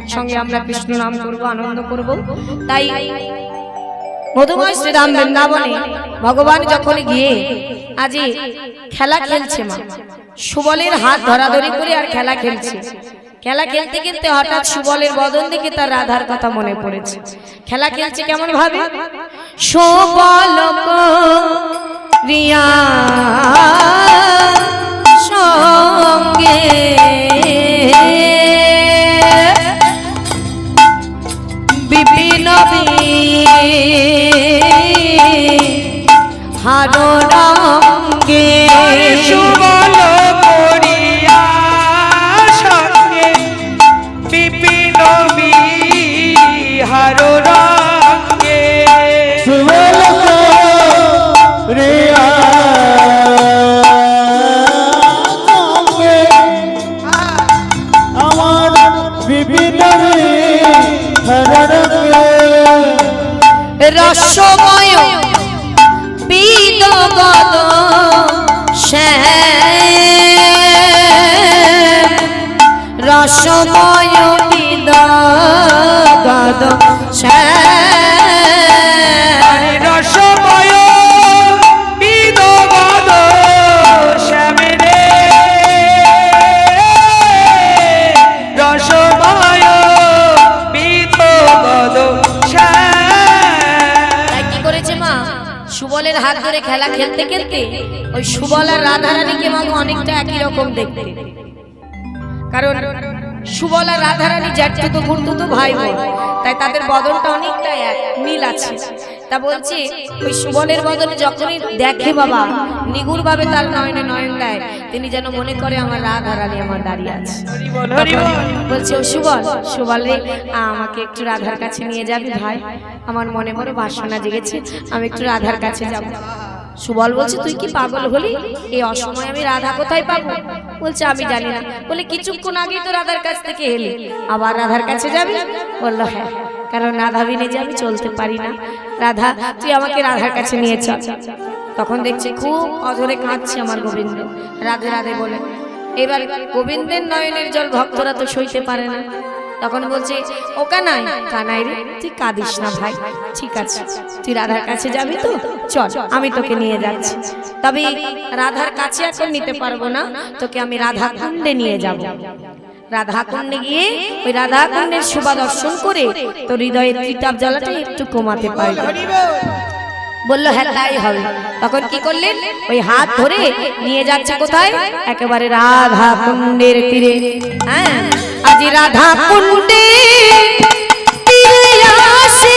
একসঙ্গে আমরা কৃষ্ণ নাম করব আনন্দ করব। তাই মধুময় শ্রীরাম বৃন্দাবনে ভগবান যখন গিয়ে আজি খেলা খেলছে মা। সুবলের হাত ধরাধরি করে আর খেলা খেলছে। খেলা খেলতে খেলতে হঠাৎ সুবলের বদন দেখে তার রাধার কথা মনে পড়েছে। খেলা খেলছে কেমন ভাবে? সুবল রিয়া সঙ্গে হারো ওই সুবল আর রাধারানীকে মা অনেকটা একই রকম দেখতে। কারণ সুবল আর রাধারানী জ্যাঠু তো ঘুরতো তো ভাই ভাই তাই তাদের বদনটা অনেকটা এক মিল আছে। তা বলছি ওই সুবলের বদনে যখনই দেখে বাবা নিগুড় ভাবে তার নয়নে নয়ন দেয় তিনি যেন মনে করে আমার রাধারানী আমার দাঁড়িয়ে আছে। বলছে ও সুবল সুবল রে আমাকে একটু রাধার কাছে নিয়ে যাবি ভাই। আমার মনে বড় বাসনা জেগেছে আমি একটু রাধার কাছে যাব। সুবল বলছে, তুই কি পাগল হলি? এই অসময় আমি রাধা কোথায় পাবো? বলছে, আমি জানি না। বলে, কিছুক্ষণ আগেই তো রাধার কাছ থেকে এলি। আবার রাধার কাছে যাবি? বলল হ্যাঁ কারণ রাধা বিনে যে আমি চলতে পারি না। রাধা, তুই আমাকে রাধার কাছে নিয়ে চল। তখন দেখছি খুব অধরে কাঁদছে আমার গোবিন্দ। রাধে রাধে বলে, এবার গোবিন্দের নয়নের জল ভক্তরা তো সইতে পারে না। তখন বলছে ও কানাই কানাই রে, তুই কাঁদিস না ভাই। ঠিক আছে, তুই রাধার কাছে যাবি তো, চল, আমি তোকে নিয়ে যাচ্ছি। তবে রাধার কাছে এখন নিতে পারব না, তোকে আমি রাধা কুণ্ডে নিয়ে যাব। রাধা কুণ্ডে গিয়ে ওই রাধা কুণ্ডের শোভা দর্শন করে তোর হৃদয়ের ত্রিতাপ জ্বালাটা একটু কমাতে পারবি। বলল হ্যাঁ তাই হবে। তখন কি করলেন? ওই হাত ধরে নিয়ে যাচ্ছে কোথায়? একেবারে রাধা কুণ্ডের তীরে। হ্যাঁ আজ রাধা কুণ্ডে তীরে আসি।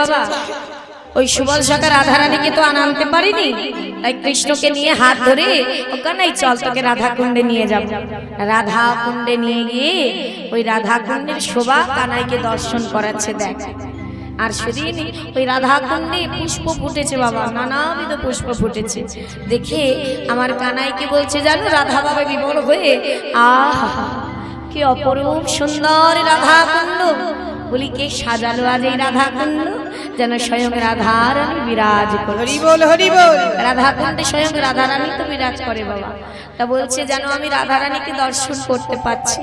বাবা। ওই সুবল সকা রাধারানীকে তো আনা আনতে পারিনি। তাই কৃষ্ণকে নিয়ে হাত ধরে ওখানে চল তোকে রাধা কুণ্ডে নিয়ে যাব। রাধা কুণ্ডে নিয়ে গিয়ে ওই রাধা কুণ্ডের শোভা কানাইকে দর্শন করাচ্ছে দেখ। আর সেদিন ওই রাধা কুণ্ডে পুষ্প ফুটেছে বাবা, নানাবিধ পুষ্প ফুটেছে। দেখে আমার কানাইকে বলছে জানো? রাধা বাবা বিবর হয়ে, আহ, কি অপরূপ সুন্দর রাধা কুণ্ড বলি, কে সাজালো আজ এই রাধা কুণ্ড যেন স্বয়ং রাধারানী বিরাজ করে হরি বল হরি বল। রাধা কুণ্ডে স্বয়ং রাধারানী তো বিরাজ করে বাবা। তা বলছে যেন আমি রাধারানীকে দর্শন করতে পাচ্ছি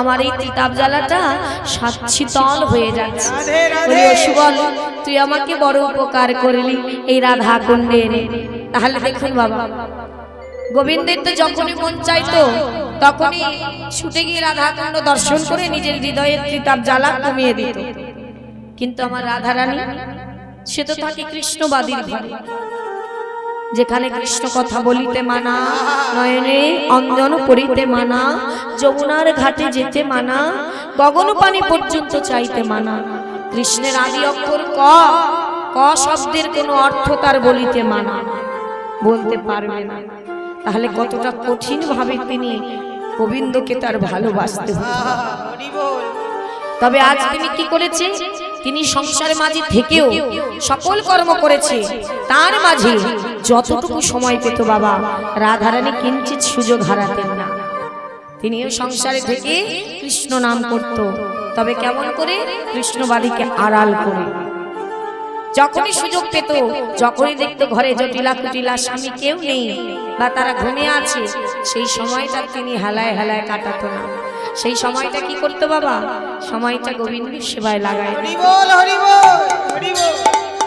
আমার এই তিতাব জ্বালাটা সাচ্ছিতল হয়ে যাচ্ছে। বলি, সুবল তুই আমাকে বড় উপকার করলি এই রাধা কুণ্ডে এনে। তাহলে দেখুন বাবা গোবিন্দের তো যখনই মন চাইতো তখনই ছুটে গিয়ে রাধাকুণ্ড দর্শন করে নিজের হৃদয়ের ত্রিতাপ জ্বালা কমিয়ে দিত। কিন্তু আমার রাধারানী, সে তো থাকে কৃষ্ণবাদীর ঘরে। যেখানে কৃষ্ণ কথা বলিতে মানা, নয়নে অঞ্জন করিতে মানা, যমুনার ঘাটে যেতে মানা গগন পানি পর্যন্ত চাইতে মানা। কৃষ্ণের আদি অক্ষর ক ক শব্দের কোনো অর্থ তার বলিতে মানা। বলতে পারবে না। তাহলে কতটা কঠিন ভাবে তিনি গোবিন্দকে তার ভালোবাসতে তবে আজ তিনি কি করেছে তিনি সংসারের মাঝে থেকেও সকল কর্ম করেছে। তার মাঝে যতটুকু সময় পেত বাবা, রাধারানী কিঞ্চিত সুযোগ হারাতেন না। তিনিও সংসারে থেকে কৃষ্ণ নাম করত, তবে কেমন করে কৃষ্ণবাদীকে আড়াল করে। যখনই সুযোগ পেত, যখনই দেখতো ঘরে জটিলা কুটিলা স্বামী কেউ নেই বা তারা ঘুমিয়ে আছে, সেই সময়টা তিনি হেলায় হেলায় কাটাতো না। সেই সময়টা কি করতো বাবা? সময়টা গোবিন্দের সেবায় লাগায়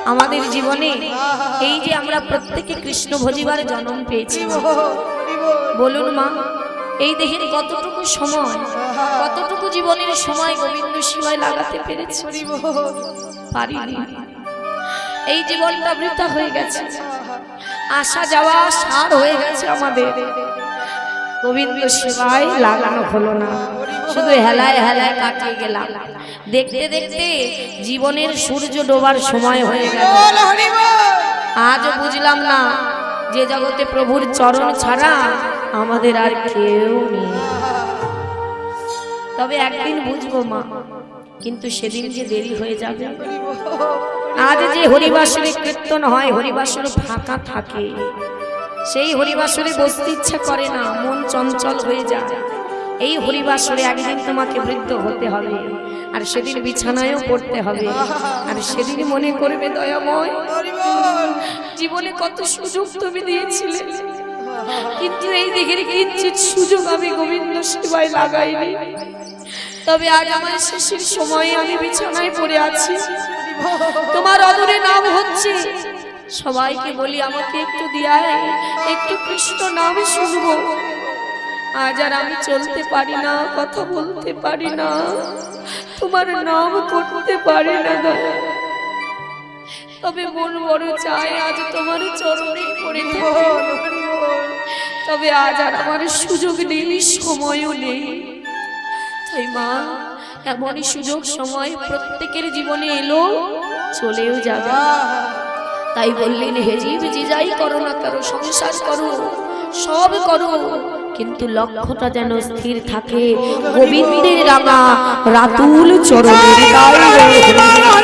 আমাদের জীবনে এই যে আমরা প্রত্যেকে কৃষ্ণ ভজিবার জন্ম পেয়েছি। বলুন মা এই দেহের কতটুকু সময় কতটুকু জীবনের সময় গোবিন্দ সেবায় লাগাতে পেরেছি? পারিনি। এই জীবনটা বৃথা হয়ে গেছে। আসা যাওয়া সার হয়ে গেছে আমাদের। গোবিন্দ সেবায় লাগানো হলো না। শুধু হেলায় হেলায় কাটিয়ে গেলাম। দেখতে দেখতে জীবনের সূর্য ডোবার সময় হয়ে গেল। আজও বুঝলাম না যে জগতে প্রভুর চরণ ছাড়া আমাদের আর কেউ নেই। তবে একদিন বুঝব মা, কিন্তু সেদিন যে দেরি হয়ে যাবে। আজ যে হরিবাসরে কীর্তন হয়, হরিবাসর ফাঁকা থাকে। সেই হরিবাসরে বসতে ইচ্ছা করে না, মন চঞ্চল হয়ে যায়। এই হরিবাসরে একদিন তোমাকে বৃদ্ধ হতে হবে, আর সেদিন বিছানায়ও পড়তে হবে। আর সেদিন মনে করবে, দয়াময়, জীবনে কত সুযোগ তুমি দিয়েছিলে। কিন্তু এই দিকের কিঞ্চিত সুযোগ আমি গোবিন্দ সেবায় লাগাইনি। তবে আজ আমার শেষের সময়ে আমি বিছানায় পড়ে আছি। তোমার অদরে নাম হচ্ছে সবাইকে বলি, আমাকে একটু দিয়ায়, একটু কৃষ্ণ নাম শুনব। আজ আর আমি চলতে পারি না, কথা বলতে পারি না, তোমার নাম করতে পারি না তবে মন বড় চায় আজ তোমার চরণে পড়ে। তবে আজ আর আমার সুযোগ নেই, সময়ও নেই। তাই মা, এমনই সুযোগ, সময় প্রত্যেকের জীবনে এলো, চলেও যাবে। তাই বললেন হেজিব যে যাই করো না করো সংসার করো, সব করো। কিন্তু লক্ষ্যটা যেন স্থির থাকে, গোবিন্দের রাঙা রাতুল হরি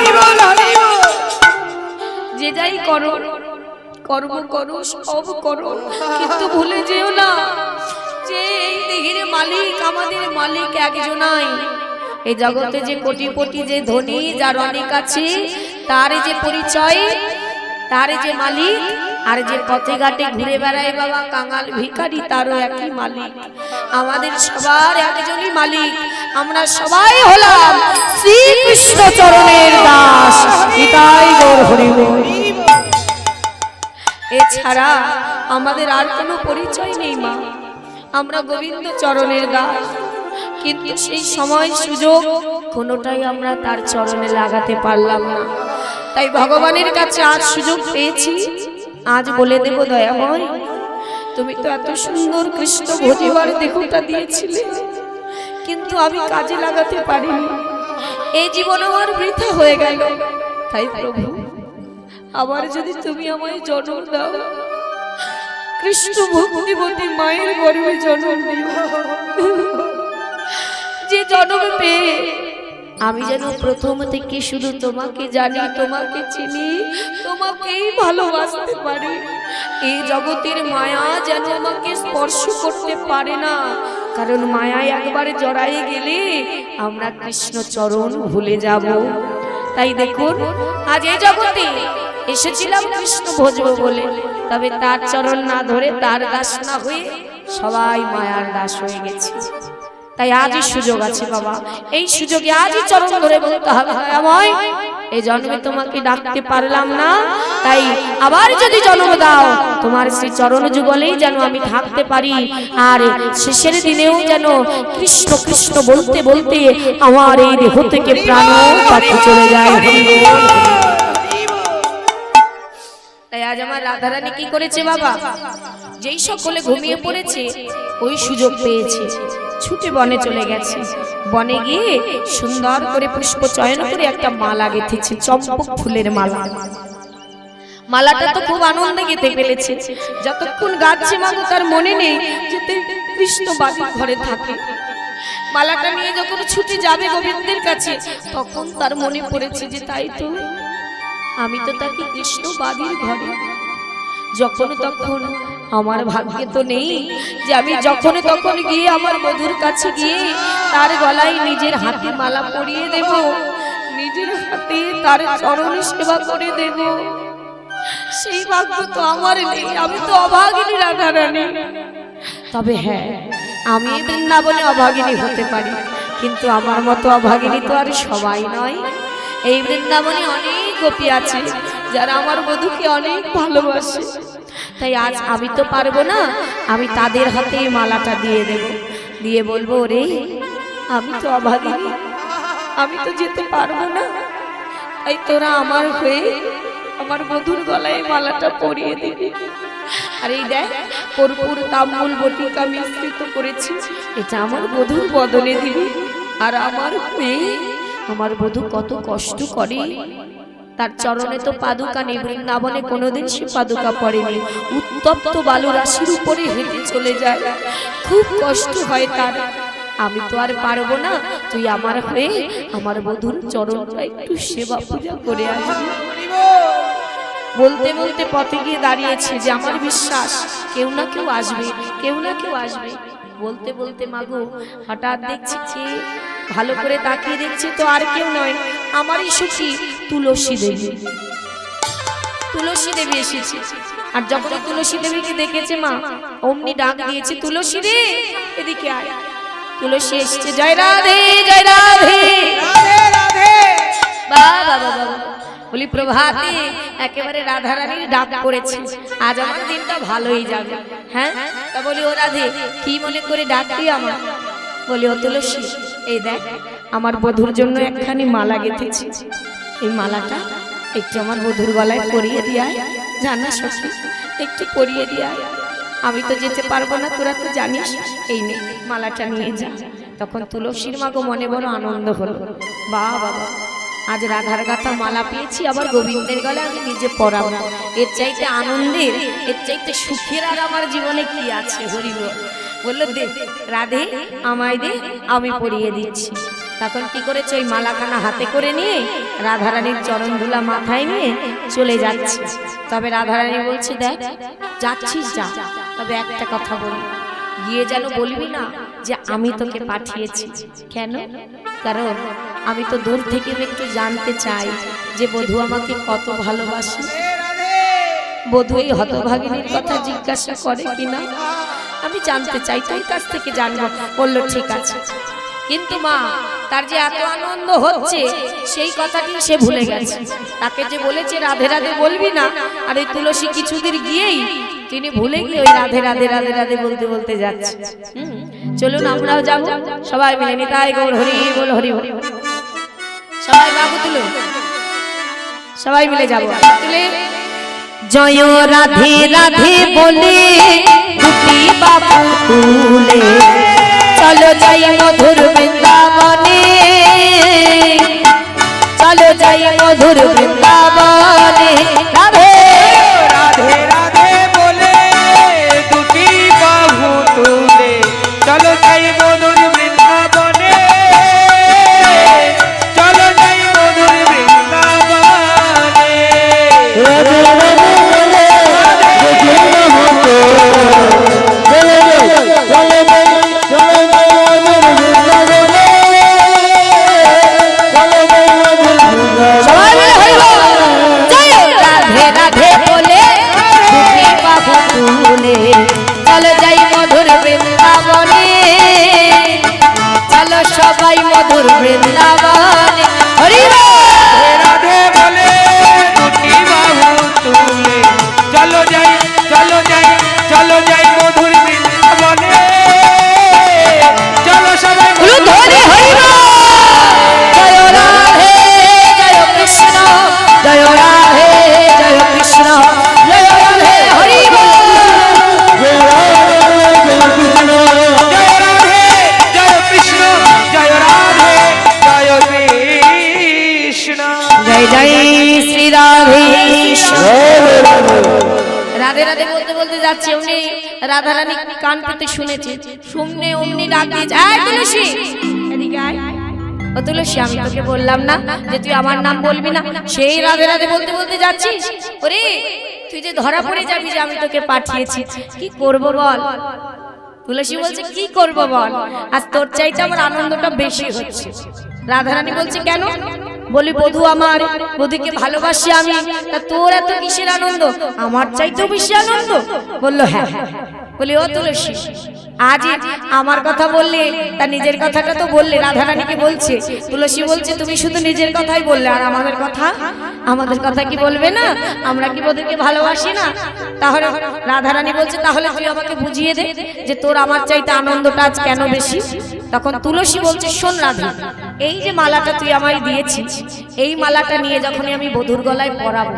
যে যাই করো, কর্ম করো, সব করো, কিন্তু ভুলে যেও না যে এই দেহের মালিক, আমাদের মালিক একজনাই। এই জগতে যে কোটিপতি, যে ধনী, যার অনেক আছে, তার যে পরিচয় তার যে মালিক, আর যে পথে ঘাটে ঘুরে বেড়ায় বাবা কাঙাল ভিখারি, তারও একই মালিক। আমাদের সবার একজনই মালিক। আমরা সবাই হলাম শ্রীকৃষ্ণ চরণের দাস। গৌর হরি এছাড়া আমাদের আর কোনো পরিচয় নেই মা। আমরা গোবিন্দ চরণের দাস। কিন্তু সেই সময় সুযোগ কোনোটাই আমরা তার চরণে লাগাতে পারলাম না। তাই ভগবানের কাছে আজ সুযোগ পেয়েছি। আজ বলে দেব দয়াময় তুমি তো এত সুন্দর কৃষ্ণ ভজিবার দেহটা দিয়েছিলে। কিন্তু আমি কাজে লাগাতে পারিনি। এই জীবন আমার বৃথা হয়ে গেল। তাই প্রভু, আবার যদি তুমি আমায় জন্ম দাও, কৃষ্ণ ভক্তিবতী মায়ের গর্ভে জন্ম দিও। যে জন্ম পেয়ে আমি যেন প্রথম থেকে শুধু তোমাকে জানি তোমাকে চিনি তোমাকেই ভালোবাসতে পারি। এই জগতের মায়া যেন আমাকে স্পর্শ করতে পারে না। কারণ মায়ায় একবারে জড়াই গেলে আমরা কৃষ্ণ চরণ ভুলে যাব। তাই দেখুন আজ এই জগতে এসেছিলাম কৃষ্ণ ভজব বলে। তবে তার চরণ না ধরে তার দাস না হয়ে সবাই মায়ার দাস হয়ে গেছে। তাই আজই সুযোগ আছে বাবা। এই সুযোগে আজই চরণ ধরে বলতে হবে আমায়। এই জন্মে তোমাকে ডাকতে পারলাম না। তাই আবার যদি জন্ম দাও তোমার সেই চরণ যুগলেই যেন আমি থাকতে পারি। আর শেষের দিনেও যেন কৃষ্ণ কৃষ্ণ বলতে বলতে আমার এই দেহ থেকে প্রাণ পাখি চলে যায় তাই আজ আমার রাধারানী কি করেছে বাবা? যেই সকলে ঘুমিয়ে পড়েছে ওই সুযোগ পেয়েছে। ছুটে বনে চলে গেছে। বনে গিয়ে সুন্দর করে পুষ্প চয়ন করে একটা মালা গেঁথেছে চম্পক ফুলের মালা। মালাটা তো খুব আনন্দে গেতে ফেলেছে। যতক্ষণ গাচ্ছে মাগো তার মনে নেই যে তে কৃষ্ণ বাড়ি ঘরে থাকে। মালাটা নিয়ে যখন ছুটে যাবে গোবিন্দের কাছে তখন তার মনে পড়েছে যে তাই তো আমি তো তাকে কৃষ্ণ বাদির ঘরে। যখন তখন আমার ভাগ্যে তো নেই যে আমি যখন তখন গিয়ে আমার বধুর কাছে গিয়ে তার গলায় নিজের হাতে মালা পরিয়ে দেব। নিজের হাতে তার চরণ সেবা করে দেব। সেই ভাগ্য তো আমার নেই আমি তো অভাগিনী রাধা রানী। তবে হ্যাঁ আমি বৃন্দাবনে অভাগিনী হতে পারি কিন্তু আমার মতো অভাগিনী তো আর সবাই নয়। এই বৃন্দাবনে অনেক গোপী আছে যারা আমার বধূকে অনেক ভালোবাসে। তাই আজ আমি তো পারব না। আমি তাদের হাতে মালাটা দিয়ে দেব। দিয়ে বলব রে আমি তো অভাগিনী আমি তো যেতে পারব না। তাই তোরা আমার হয়ে আমার বধুর গলায় মালাটা পরিয়ে দিবি। আর এই দেখ কর্পূর তাম্বুল বটিকা মিশ্রিত করেছি। এটা আমার বধুর বদলে দিবি। আর আমার মেয়ে আমার বধূ কত কষ্ট করে। তার চরণে তো পাদুকা নেই, বৃন্দাবনে কোনোদিন সে পাদুকা পড়েনি। উত্তপ্ত বালু রাশির উপরে হেঁটে চলে যায়। খুব কষ্ট হয় তার। আমি তো আর পারব না, তুই আমার হয়ে আমার বধুর চরণটা একটু সেবা পূজা করে আসবি। বলতে বলতে পথে গিয়ে দাঁড়িয়েছে যে আমার বিশ্বাস, কেউ না কেউ আসবে, কেউ না কেউ আসবে। বলতে বলতে মাগো, হঠাৎ দেখছি ভালো করে তাকিয়ে দেখছি তো আর কেউ নয়। আমারই সুখী তুলসী দেবী। তুলসী দেবী এসেছে। আর যখন তুলসী দেবীকে দেখেছে মা, অমনি ডাক দিয়েছে, তুলসী রে, এদিকে আয়। তুলসী এসছে, জয় রাধে জয় রাধে। বলি, প্রভাতে একেবারে রাধা রানীর ডাক পড়েছে আজ আমার দিনটা ভালোই যাবে। হ্যাঁ? তা বলি, ও রাধে, কি মনে করে ডাকলি আমার? বলি, ও তুলসী, এই দেখ, আমার বধুর জন্য একখানি মালা গেঁথেছি। এই মালাটা একটু আমার বধুর গলায় পরিয়ে দিয়ায়, জানা সত্যি একটু পরিয়ে দিয়ায়। আমি তো যেতে পারব না, তোরা তো জানিস, এই নে, মালাটা নিয়ে যা। তখন তুলসীর মাগো মনে বড় আনন্দ হলো। বা বাবা আজ রাধার গাথা মালা পেয়েছি, আবার গোবিন্দের গলে আমি নিজে পরাবো। এর চাইতে আনন্দের, এর চাইতে সুখের আর আমার জীবনে কি আছে, হরিব? বলল, দে, রাধে, আমায় দে, আমি পরিয়ে দিচ্ছি। তখন কি করেছে? ওই মালাখানা হাতে করে নিয়ে রাধারানীর চরণ ধুলা মাথায় নিয়ে চলে যাচ্ছে। তবে রাধারানী বলছে, দেখ, যাচ্ছিস যা, তবে একটা কথা বলি। গিয়ে যেন বলবি না যে আমি তোকে পাঠিয়েছি। কেন? কারণ আমি তো দূর থেকে একটু জানতে চাই যে বধূ আমাকে কত ভালোবাসে। বধূ এই হতভাগিনীর কথা জিজ্ঞাসা করে কিনা? আমি জানতে চাই তোর কাছ থেকে জানব। বলল ঠিক আছে। কিন্তু মা তার যে এত আনন্দ হচ্ছে সেই কথাটি সে ভুলে গেছে। তাকে যে বলেছে রাধে রাধে বলবি না। আর এই তুলসী কিছুদিন গিয়েই তিনি ভুলে গিয়ে ওই রাধে রাধে রাধে রাধে বলতে বলতে যাচ্ছে। হুম, চলুন আমরাও যাব। সবাই মিলে নিতাই গৌর হরি বল হরি হরি। সবাই বাবু তুলুন সবাই মিলে যাব। তুলে জয় রাধে রাধে বলে, দুটি বাবু তুলে। চলো যাই মধুর বৃন্দাবনে। চলো যাই মধুর বৃন্দাবনে। রাধে বলতে বলতে যাচ্ছে উনি রাধা রানী কান পেতে শুনেছে। শুনে অমনি ডাক দিয়েছে তুলসী! তুলসী, আমি তোকে বললাম না যে তুই আমার নাম বলবি না। সেই রাধে রাধে বলতে বলতে যাচ্ছিস ওরে, তুই যে ধরা পড়ে যাবি যে আমি তোকে পাঠিয়েছি, কি করব বল? তুলসী বলছে, কি করব বল? আর তোর চাইতে আমার আনন্দটা বেশি হচ্ছে। রাধারানী বলছে, কেন? বলি, বধু আমার, বধুকে ভালোবাসি আমি। তা তোর এত কিসের আনন্দ? আমার চাইতেও বেশি আনন্দ? বলল হ্যাঁ বলি, ও তুলসী, আজ আমার কথা বললে, তা নিজের কথাটা তো বললে, রাধারানীকে বলছে। তুলসী বলছে, তুমি শুধু নিজের কথাই বললে, আর আমাদের কথা? আমাদের কথা কি বলবে না? আমরা কি বধুকে ভালোবাসি না? তাহলে রাধারানী বলছে, তাহলে তুই আমাকে বুঝিয়ে দে যে তোর আমার চাইতে আনন্দটা আজ কেন বেশি? তখন তুলসী বলছে শোন রাধা এই যে মালাটা তুই আমায় দিয়েছিস এই মালাটা নিয়ে যখনই আমি বধুর গলায় পরাবো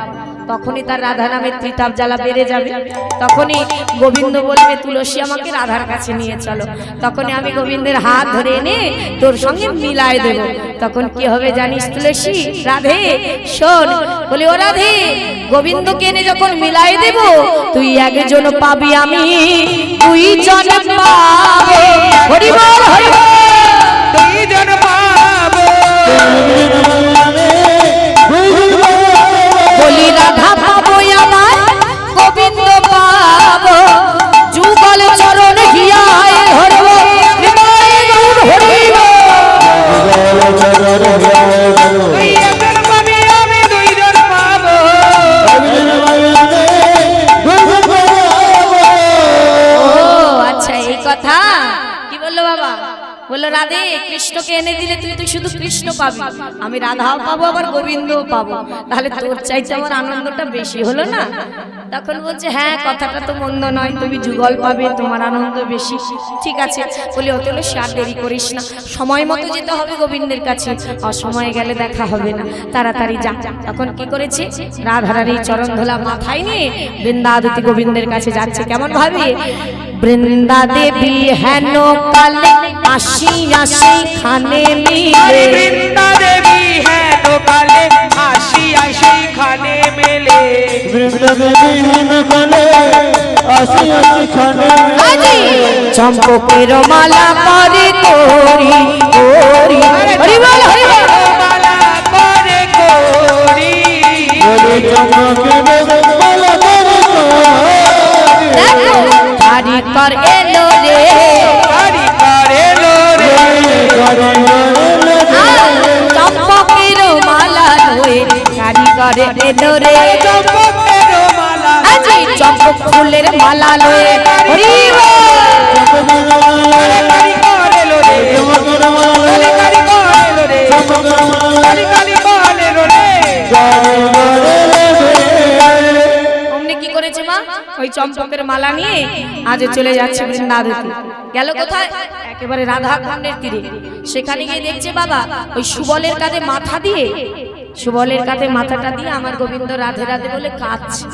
তখনই তার রাধা নামের ত্রিতাপ জ্বালা বেড়ে যাবে। তখনই গোবিন্দ বলবে, তুলসী আমাকে রাধার কাছে নিয়ে চলো। তখনই আমি গোবিন্দের হাত ধরে এনে তোর সঙ্গে মিলায় দেব। তখন কি হবে জানিস তুলসী? রাধে, শোন। বলি, ও রাধে, গোবিন্দকে এনে যখন মিলাই দেব, তুই একজন পাবি আমি। তুই জন পাবে। হরি বল হরি বল। দুইজন পাবো। কথা? কি বলল বাবা? বলল, রাধে, কৃষ্ণকে এনে দিলে তুই তুই শুধু কৃষ্ণ পাবি। আমি রাধাও পাবো, আবার গোবিন্দও পাবো। তাহলে তোর চাইতে আমার আনন্দটা বেশি হলো না? তখন বলছে হ্যাঁ কথাটা তো মন্দ নয়, তুমি যুগল পাবে, তোমার আনন্দ বেশি। ঠিক আছে। বলি অত আর দেরি করিস না। সময় মতো যেতে হবে গোবিন্দের কাছে। অসময়ে গেলে দেখা হবে না। তাড়াতাড়ি যা। তখন কি করেছে? রাধারানী চরণ ধোলা মাথায় নিয়ে বৃন্দাদতি গোবিন্দের কাছে যাচ্ছে। কেমন ভাবে? বৃন্দা দেবী হেন কালে আসি আসি, খানে মিলে। বৃন্দা দেবী হ্যাঁ দোকালে আসি আসি খানে মেলে। আজি চম্পকের মালা করে করি। করি হরি বল হরি মালা করে করি। দেখো কর এলো রে। হরি করে লো রে। চম্পকের মালা হয়ে হারি করে রে আজি চম্পক ফুলের মালা লয়ে হরি চম্পকের মালা নিয়ে আজ চলে যাচ্ছে বৃন্দাবতী। গেল কোথায়? একেবারে রাধা খণ্ডের তীরে। সেখানে গিয়ে দেখছে বাবা ওই সুবলের কাঁধে মাথা দিয়ে সুবলের কাঁধে মাথাটা দিয়ে আমার গোবিন্দ রাধে রাধে বলে কাঁদছে।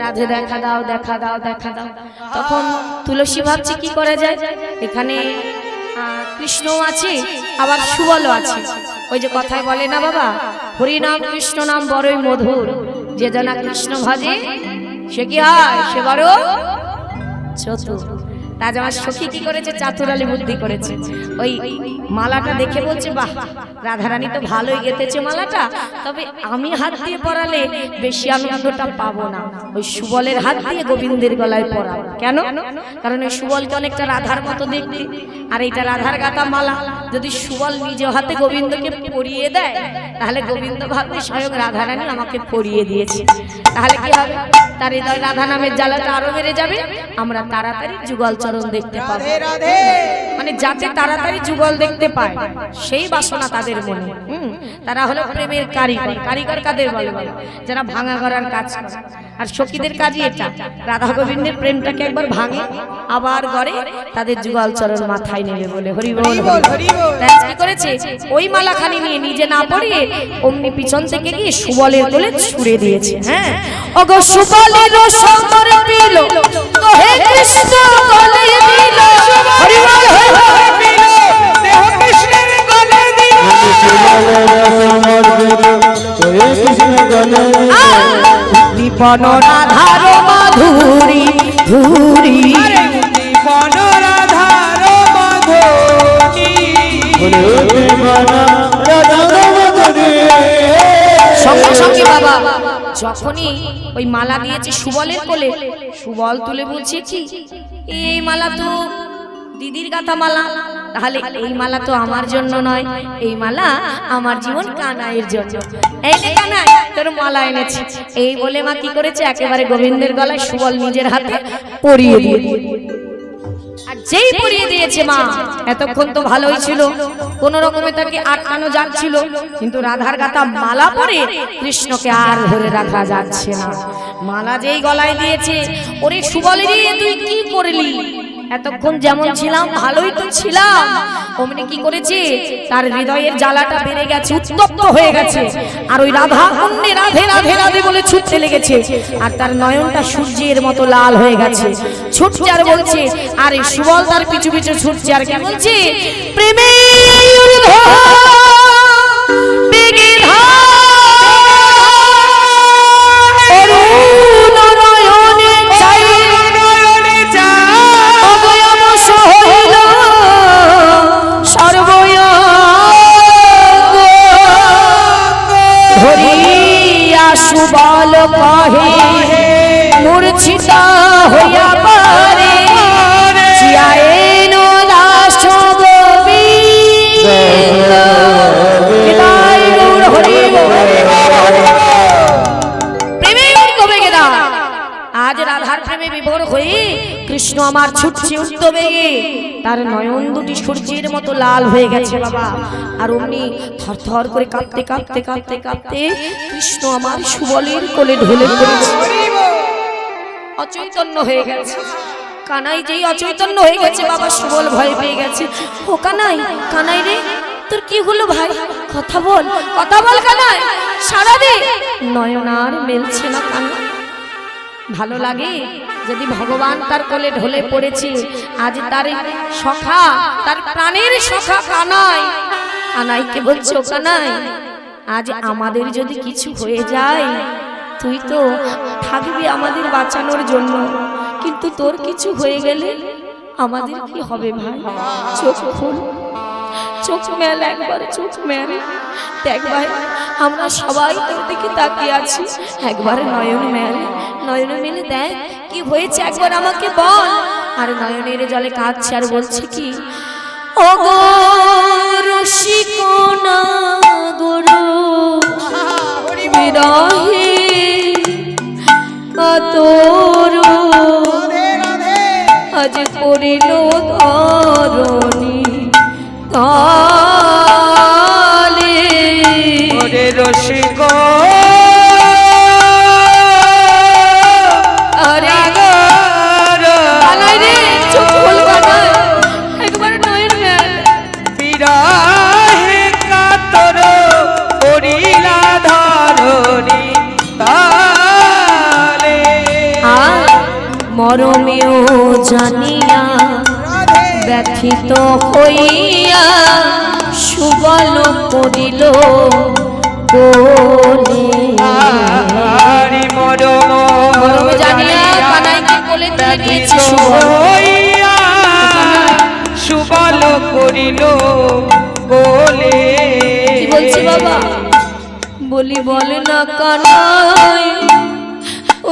রাধে দেখা দাও দেখা দাও দেখা দাও। তখন তুলসী ভাবছে কি করা যায়? এখানে আহ, কৃষ্ণও আছে আবার সুবলও আছে। ওই যে কথায় বলে না বাবা হরি নাম কৃষ্ণ নাম বড়ই মধুর। যে জানা কৃষ্ণ ভজে সে কি হয়? সে বড় চতুর। তাজ আমার সখী কি করেছে? চাতুরালি বুদ্ধি করেছে। ওই মালাটা দেখে বলছে, বাহ, রাধারানী তো ভালোই গেতেছে মালাটা। তবে আমি হাত দিয়ে পরালে বেশি আনন্দটা পাবো না। ওই সুবলের হাত দিয়ে গোবিন্দের গলায় পরাবো। কেন? কারণ ওই সুবলকে অনেকটা রাধার মতো দেখতে। আর এটা রাধার গাতা মালা। যদি সুবল নিজ হাতে গোবিন্দকে পরিয়ে দেয়, তাহলে গোবিন্দ ভাববে স্বয়ং রাধারানী আমাকে পরিয়ে দিয়েছে। তাহলে কি হবে? তার হৃদয় রাধা নামের জ্বালাটা আরও বেড়ে যাবে। আমরা তাড়াতাড়ি যুগল চরণ চরণ দেখতে পাবে। মানে যাতে তাড়াতাড়ি যুগল দেখতে পায় সেই বাসনা তাদের মনে। হুম তারা হলো প্রেমের কারিগর। কারিগর কাদের বলে? বলো? যারা ভাঙা করার কাজ করে। আর সখীদের কাজই এটা। রাধা গোবিন্দের প্রেমটাকে একবার ভাঙে আবার গড়ে তাদের যুগল চরণ মাথায় নেবে বলে। হরি বল হরি বল। তাই আজকে কি করেছে? ওই মালাখানি নিয়ে নিজে না পড়িয়ে অমনি পিছন থেকে গিয়ে সুবলের বলে ছুড়ে দিয়েছে। হ্যাঁ? সুবলের সমর দিল। তো হে কৃষ্ণ বল দিল। দীপন রাধার মাধুরী ধুরি রাধার সঙ্গে সঙ্গে বাবা যখনই ওই মালা দিয়েছে সুবলের কোলে সুবল তুলে বলছে কি? এই মালা তো দিদির গাথা মালা। তাহলে এই মালা তো আমার জন্য নয়, এই মালা আমার জীবন কানাইয়ের জন্য। এই নে কানাই, তোর মালা এনেছি। এই বলে মা কি করেছে? একেবারে গোবিন্দের গলায় সুবল নিজের হাতে পরিয়ে দিয়ে আর যেই পরিয়ে দিয়েছে মা, এতক্ষণ তো ভালোই ছিল। কোন রকমে তাকে আটকানো যাচ্ছিল। কিন্তু রাধার গাতা মালা পরে কৃষ্ণকে আর ধরে রাখা যাচ্ছে না। মালা যেই গলায় দিয়েছে, ওরে সুবলেরই তুই কি করলি? এতক্ষণ যেমন ছিলাম, ভালোই তো ছিলাম। অমনি কি করেছে? তার হৃদয়ের জ্বালাটা বেড়ে গেছে, উত্তপ্ত হয়ে গেছে। আর ওই রাধা অন্যে রাধে রাধে রাধে বলে ছুটতে লেগেছে। আর তার নয়নটা সূর্যের মতো লাল হয়ে গেছে। ছুটছে আর বলছে, আর সুবল তার পিছু পিছু ছুটছে। আর কে বলছে, প্রেমে বেগে সুবল কহে। মূর্ছিতা হইয়া কৃষ্ণ আমার ছুটছে বেগে তার নয়ন দুটি সূর্যের মতো লাল হয়ে গেছে বাবা। আর অমনি থর থর করে কাঁপতে কাঁপতে কাঁপতে কাঁপতে কৃষ্ণ আমার সুবলের কোলে ঢলে পড়েছে অচৈতন্য হয়ে গেছে। কানাই যেই অচৈতন্য হয়ে গেছে বাবা, সুবল ভয় পেয়ে গেছে। ও কানাই কানাই রে, তোর কি হলো ভাই? কথা বল কথা বল কানাই। সারা দে নয়ন আর মেলছে না কানাই। ভালো লাগে যদি ভগবান তার কোলে ঢলে পড়েছে। আজ তার সখা, তার প্রাণের সখা কানাই। কানাইকে বলছো, কানাই, আজ আমাদের যদি কিছু হয়ে যায়, তুই তো থাকবি আমাদের বাঁচানোর জন্য। কিন্তু তোর কিছু হয়ে গেলে আমাদের কি হবে ভাই? চোখ খুল। চোখ মেল একবার, চোখ মেল। দেখ ভাই, আমরা সবাই তোর দিকে তাকিয়ে আছি। একবার নয়ন মেল। নয়ন মেলে দেখ কি হয়েছে একবার আমাকে বল? আর নয়নের জলে কাঁদছে আর বলছে কি ও আজ করিল ধরণী মরমেও জানিয়া ব্যথিত হইয়া সুবল পড়িল কোলে আরি মরম মরম জানিয়া কানাইকে কোলে দিয়ে দিয়েছে সুবল? করিল কোলে বলছি বাবা? বলি বলে না কানাই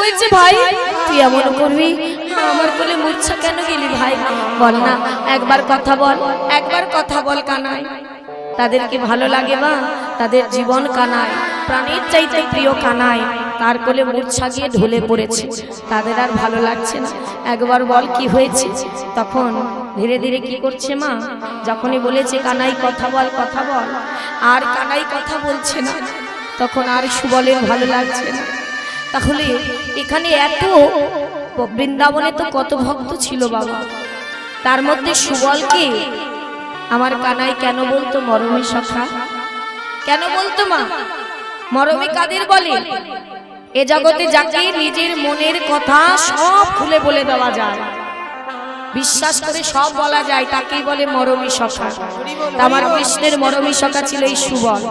হয়েছে ভাই তুই এমন করবি? আমার কোলে মূর্ছা কেন গেলি ভাই। বল না একবার কথা বল, একবার কথা বল কানাই। তাদেরকে ভালো লাগে বা তাদের জীবন কানায় প্রাণীর চাইতে প্রিয় কানায় তার কোলে মূর্ছা গিয়ে ঢলে পড়েছে। তাদের আর ভালো লাগছে না। একবার বল কি হয়েছে? তখন ধীরে ধীরে কি করছে মা? যখনই বলেছে, কানাই কথা বল কথা বল। আর কানাই কথা বলছে না। তখন আর সুবলের ভালো লাগছে না। তাহলে এখানে এত বৃন্দাবনে তো কত ভক্ত ছিল বাবা। তার মধ্যে সুবলকে আমার কানাই কেন বলতো মরমী সখা? কেন বলতো মা? মরমী কাদের বলে? এ জগতে যাকে নিজের মনের কথা সব খুলে বলে দেওয়া যায়। বিশ্বাস করে সব বলা যায়, তাকেই বলে মরমী সখা। আমার কৃষ্ণের মরমী সখা ছিল এই সুবল।